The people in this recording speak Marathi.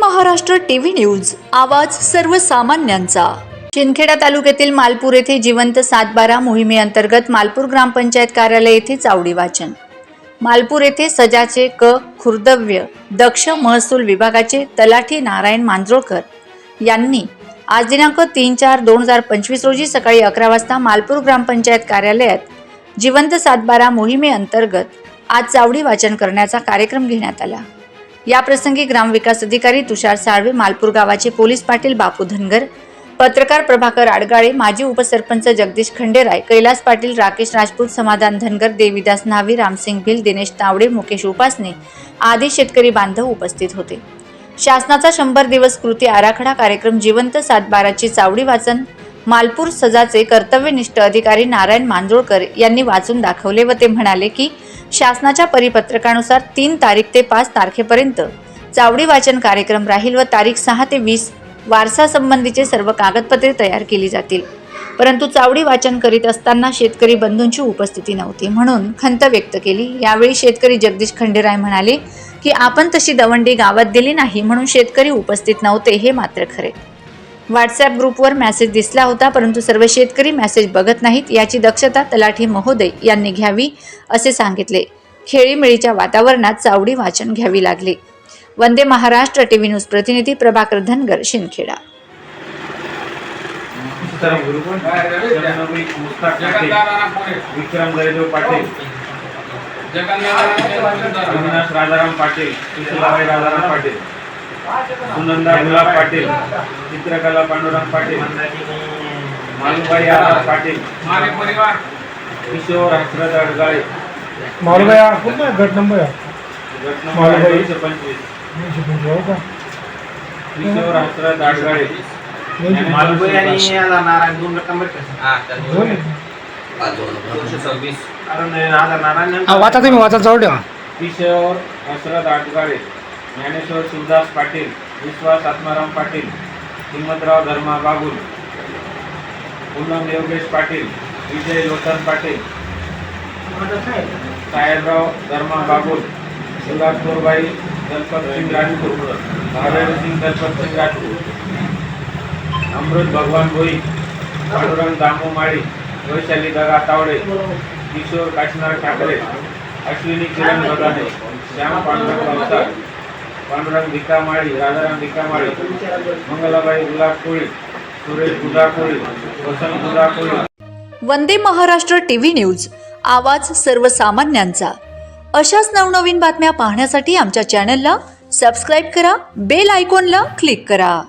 महाराष्ट्र टीव्ही न्यूज आवाज सर्वसामान्यांचा. शिंदखेडा तालुक्यातील मालपूर येथे जिवंत सातबारा मोहिमेअंतर्गत मालपूर ग्रामपंचायत कार्यालय येथे चावडी वाचन. मालपूर येथे सजाचे क खुर्दव्य दक्ष महसूल विभागाचे तलाठी नारायण मांजरोळकर यांनी आज दिनांक तीन चार दोन हजार पंचवीस रोजी सकाळी अकरा वाजता मालपूर ग्रामपंचायत कार्यालयात जिवंत सातबारा मोहिमेअंतर्गत आज चावडी वाचन करण्याचा कार्यक्रम घेण्यात आला. याप्रसंगी ग्रामविकास अधिकारी तुषार साळवे मालपूर गावाचे पोलीस पाटील बापू धनगर पत्रकार प्रभाकर आडगाळे माजी उपसरपंच जगदीश खंडेराय कैलास पाटील राकेश राजपूत समाधान धनगर देवीदास न्हावी रामसिंग भिल दिनेश तावडे मुकेश उपासने आदी शेतकरी बांधव उपस्थित होते. शासनाचा शंभर दिवस कृती आराखडा कार्यक्रम जिवंत सातबाराची चावडी वाचन मालपूर सजाचे कर्तव्यनिष्ठ अधिकारी नारायण मांजोळकर यांनी वाचून दाखवले व ते म्हणाले की शासनाच्या परिपत्रकानुसार तीन तारीख ते पाच तारखेपर्यंत चावडी वाचन कार्यक्रम राहील व तारीख सहा ते वीस वारसा संबंधीचे सर्व कागदपत्रे तयार केली जातील. परंतु चावडी वाचन करीत असताना शेतकरी बंधूंची उपस्थिती नव्हती म्हणून खंत व्यक्त केली. यावेळी शेतकरी जगदीश खंडेराय म्हणाले की आपण तशी दवंडी गावात दिली नाही म्हणून शेतकरी उपस्थित नव्हते हे मात्र खरे. व्हॉट्सॲप ग्रुपवर मेसेज दिसला होता परंतु सर्व शेतकरी मेसेज बघत नाहीत. याची दक्षता तलाठी महोदय यांनी घ्यावी असे सांगितले. खेळीमेळीच्या वातावरणात चावडी वाचन घ्यावी लागली. वंदे महाराष्ट्र टीव्ही न्यूज प्रतिनिधी प्रभाकर धनगर शिंदखेडा. विक्रम पाटील. पाटील. राजाराम पाटील. सुनंदा गुलाब पाटील चित्रकला पांडुरंग पाटील मालुबाई आर पाटील किशोर हसरत अडगाळे मालूबाई हा कुठला आहे? गट नंबर आहे. गट नंबर मालुबाई. दोनशे पंचवीस. दोनशे पंचवीस, हो का? किशोर हसरत अडगाळे दोनशे मालुबाई आणि याला नारायण दोन रक्कम दोन आहे. दोनशे सव्वीस. नारायण हा वाचा तुम्ही वाचा जवळ ठेवा किशोर हसरत आटगाळे ज्ञानेश्वर शिवदास पाटील विश्वास आत्माराम पाटील हिम्मतराव धर्मा बागुल पूनम योगेश पाटील विजय लोटन पाटील साहेबराव धर्मा बागुल सुलासपूरबाई दलपत सिंग राजपूत भावेर सिंग दलपत सिंग राजपूत अमृत भगवान भोई पांडुरंग दामू माळी वैशाली दगा तावडे किशोर काशीनाथ ठाकरे अश्विनी किरण बगाने श्याम पांडुरंग अवतार पांडुरंग भिकामाळी राजाराम भिकामाळी मंगलाबाई गुलाकोळी सुरेश गुदा वसंत गुदा वंदे महाराष्ट्र टीव्ही न्यूज आवाज सर्वसामान्यांचा. अशाच नवनवीन बातम्या पाहण्यासाठी आमच्या चॅनलला सबस्क्राईब करा बेल आयकॉनला क्लिक करा.